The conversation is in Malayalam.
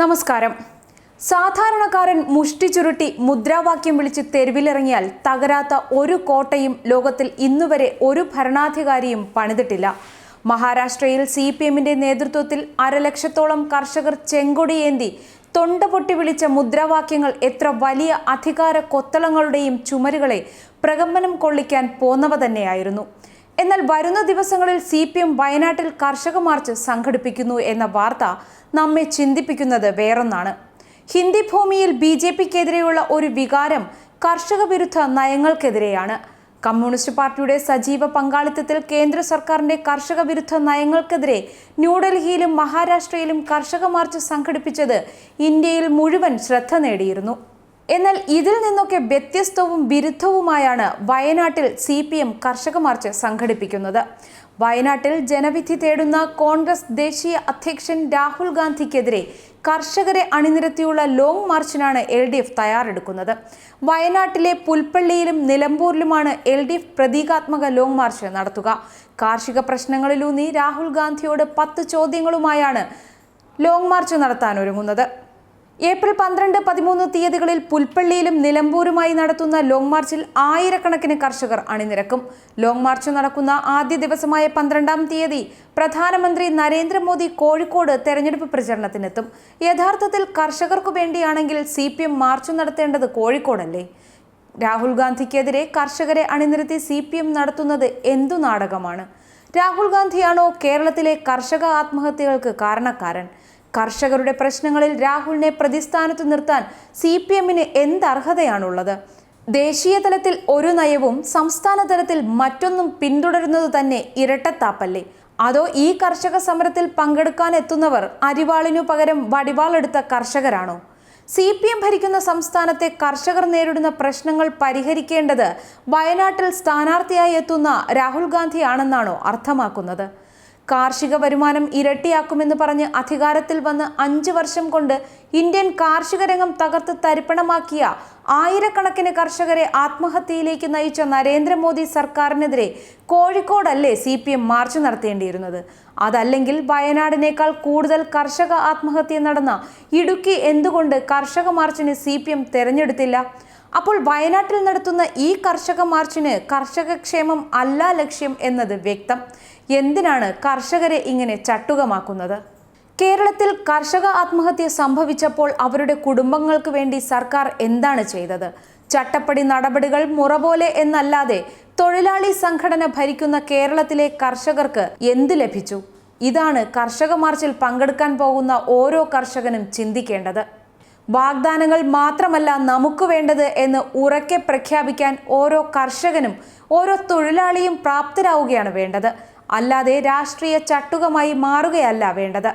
നമസ്കാരം. സാധാരണക്കാരൻ മുഷ്ടി ചുരുട്ടി മുദ്രാവാക്യം വിളിച്ച് തെരുവിലിറങ്ങിയാൽ തകരാത്ത ഒരു കോട്ടയും ലോകത്തിൽ ഇന്നുവരെ ഒരു ഭരണാധികാരിയും പണിതിട്ടില്ല. മഹാരാഷ്ട്രയിൽ സി പി എമ്മിന്റെ നേതൃത്വത്തിൽ അരലക്ഷത്തോളം കർഷകർ ചെങ്കൊടിയേന്തി തൊണ്ട പൊട്ടി വിളിച്ച മുദ്രാവാക്യങ്ങൾ എത്ര വലിയ അധികാര കൊത്തളങ്ങളുടെയും ചുമരുകളെ പ്രകമ്പനം കൊള്ളിക്കാൻ പോന്നവ തന്നെയായിരുന്നു. എന്നാൽ വരുന്ന ദിവസങ്ങളിൽ സി പി എം വയനാട്ടിൽ കർഷക മാർച്ച് സംഘടിപ്പിക്കുന്നു എന്ന വാർത്ത നമ്മെ ചിന്തിപ്പിക്കുന്നത് വേറൊന്നാണ്. ഹിന്ദി ഭൂമിയിൽ ബി ജെ പിക്കെതിരെയുള്ള ഒരു വികാരം കർഷക വിരുദ്ധ നയങ്ങൾക്കെതിരെയാണ്. കമ്മ്യൂണിസ്റ്റ് പാർട്ടിയുടെ സജീവ പങ്കാളിത്തത്തിൽ കേന്ദ്ര സർക്കാരിന്റെ കർഷക വിരുദ്ധ നയങ്ങൾക്കെതിരെ ന്യൂഡൽഹിയിലും മഹാരാഷ്ട്രയിലും കർഷക മാർച്ച് സംഘടിപ്പിച്ചത് ഇന്ത്യയിൽ മുഴുവൻ ശ്രദ്ധ നേടിയിരുന്നു. എന്നാൽ ഇതിൽ നിന്നൊക്കെ വ്യത്യസ്തവും വിരുദ്ധവുമായാണ് വയനാട്ടിൽ സി പി എം കർഷക മാർച്ച് സംഘടിപ്പിക്കുന്നത്. വയനാട്ടിൽ ജനവിധി തേടുന്ന കോൺഗ്രസ് ദേശീയ അധ്യക്ഷൻ രാഹുൽ ഗാന്ധിക്കെതിരെ കർഷകരെ അണിനിരത്തിയുള്ള ലോങ് മാർച്ചിനാണ് എൽ ഡി എഫ് തയ്യാറെടുക്കുന്നത്. വയനാട്ടിലെ പുൽപ്പള്ളിയിലും നിലമ്പൂരിലുമാണ് എൽ ഡി എഫ് പ്രതീകാത്മക ലോങ് മാർച്ച് നടത്തുക. കാർഷിക പ്രശ്നങ്ങളിലൂന്നി രാഹുൽ ഗാന്ധിയോട് പത്ത് ചോദ്യങ്ങളുമായാണ് ലോങ് മാർച്ച് നടത്താൻ ഒരുങ്ങുന്നത്. ഏപ്രിൽ പന്ത്രണ്ട് പതിമൂന്ന് തീയതികളിൽ പുൽപ്പള്ളിയിലും നിലമ്പൂരുമായി നടത്തുന്ന ലോങ് മാർച്ചിൽ ആയിരക്കണക്കിന് കർഷകർ അണിനിരക്കും. ലോങ് മാർച്ച് നടക്കുന്ന ആദ്യ ദിവസമായ പന്ത്രണ്ടാം തീയതി പ്രധാനമന്ത്രി നരേന്ദ്രമോദി കോഴിക്കോട് തെരഞ്ഞെടുപ്പ് പ്രചരണത്തിനെത്തും. യഥാർത്ഥത്തിൽ കർഷകർക്കു വേണ്ടിയാണെങ്കിൽ സി മാർച്ച് നടത്തേണ്ടത് കോഴിക്കോടല്ലേ? രാഹുൽ ഗാന്ധിക്കെതിരെ കർഷകരെ അണിനിരത്തി സി പി എം നടത്തുന്നത് എന്തു നാടകമാണ്? രാഹുൽ ഗാന്ധിയാണോ കേരളത്തിലെ കർഷക ആത്മഹത്യകൾക്ക് കാരണക്കാരൻ? കർഷകരുടെ പ്രശ്നങ്ങളിൽ രാഹുലിനെ പ്രതിസ്ഥാനത്ത് നിർത്താൻ സി പി എമ്മിന് എന്തർഹതയാണുള്ളത്? ദേശീയ തലത്തിൽ ഒരു നയവും സംസ്ഥാന തലത്തിൽ മറ്റൊന്നും പിന്തുടരുന്നത് തന്നെ ഇരട്ടത്താപ്പല്ലേ? അതോ ഈ കർഷക സമരത്തിൽ പങ്കെടുക്കാൻ എത്തുന്നവർ അരിവാളിനു പകരം വടിവാളെടുത്ത കർഷകരാണോ? സി പി എം ഭരിക്കുന്ന സംസ്ഥാനത്തെ കർഷകർ നേരിടുന്ന പ്രശ്നങ്ങൾ പരിഹരിക്കേണ്ടത് വയനാട്ടിൽ സ്ഥാനാർത്ഥിയായി എത്തുന്ന രാഹുൽ ഗാന്ധിയാണെന്നാണോ അർത്ഥമാക്കുന്നത്? കാർഷിക വരുമാനം ഇരട്ടിയാക്കുമെന്ന് പറഞ്ഞ് അധികാരത്തിൽ വന്ന് അഞ്ച് വർഷം കൊണ്ട് ഇന്ത്യൻ കാർഷിക രംഗം തകർത്ത് തരിപ്പണമാക്കിയ ആയിരക്കണക്കിന് കർഷകരെ ആത്മഹത്യയിലേക്ക് നയിച്ച നരേന്ദ്രമോദി സർക്കാരിനെതിരെ കോഴിക്കോടല്ലേ സി പി എം മാർച്ച് നടത്തേണ്ടിയിരുന്നത്? അതല്ലെങ്കിൽ വയനാടിനേക്കാൾ കൂടുതൽ കർഷക ആത്മഹത്യ നടന്ന ഇടുക്കി എന്തുകൊണ്ട് കർഷക മാർച്ചിന് സി പി എം തെരഞ്ഞെടുത്തില്ല? അപ്പോൾ വയനാട്ടിൽ നടത്തുന്ന ഈ കർഷക മാർച്ചിന് കർഷക ക്ഷേമം അല്ല ലക്ഷ്യം എന്നത് വ്യക്തം. എന്തിനാണ് കർഷകരെ ഇങ്ങനെ ചട്ടുകമാക്കുന്നത്? കേരളത്തിൽ കർഷക ആത്മഹത്യ സംഭവിച്ചപ്പോൾ അവരുടെ കുടുംബങ്ങൾക്ക് വേണ്ടി സർക്കാർ എന്താണ് ചെയ്തത്? ചട്ടപ്പടി നടപടികൾ മുറ പോലെ എന്നല്ലാതെ തൊഴിലാളി സംഘടന ഭരിക്കുന്ന കേരളത്തിലെ കർഷകർക്ക് എന്ത് ലഭിച്ചു? ഇതാണ് കർഷക മാർച്ചിൽ പങ്കെടുക്കാൻ പോകുന്ന ഓരോ കർഷകനും ചിന്തിക്കേണ്ടത്. വാഗ്ദാനങ്ങൾ മാത്രമല്ല നമുക്ക് വേണ്ടത് എന്ന് ഉറക്കെ പ്രഖ്യാപിക്കാൻ ഓരോ കർഷകനും ഓരോ തൊഴിലാളിയും പ്രാപ്തരാവുകയാണ് വേണ്ടത്. അല്ലാതെ രാഷ്ട്രീയ ചട്ടുകമായി മാറുകയല്ല വേണ്ടത്.